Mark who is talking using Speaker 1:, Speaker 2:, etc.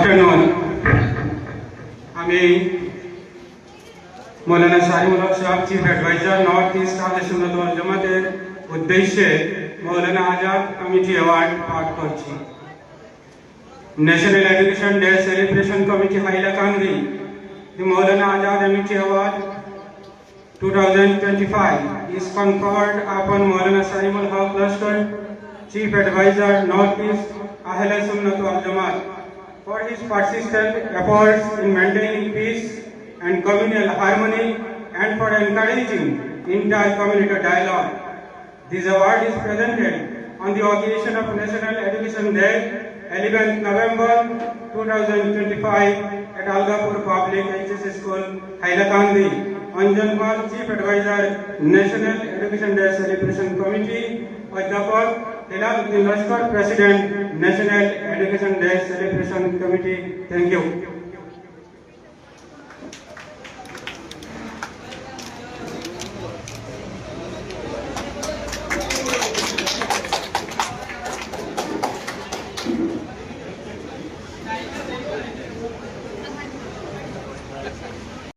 Speaker 1: afternoon. আমি মৌলানা শাহিমুল হক সাহেব chief adviser north east আহলে সুন্নাত ওয়াল জামাতের উদ্দেশ্যে মৌলানা আজাদ কমিটি অ্যাওয়ার্ড পাঠ করছি national education day celebration committee Hailakandi The Maulana Azad Amity Award 2025 is conferred upon Maulana Salimul Haq Lashkar, Chief Advisor Northeast Ahle Sunnat wal Jamaat, For his persistent efforts in maintaining peace and communal harmony and for encouraging inter-community dialogue. This award is presented on the occasion of National Education Day, 11th November 2025 at Algapur Public HS School, Hailakandi. Anjan Chief Advisor, National Education Day Celebration Committee, Adhyapak Hilaluddin Lashkar, President, National Education Day Celebration Committee. Thank you.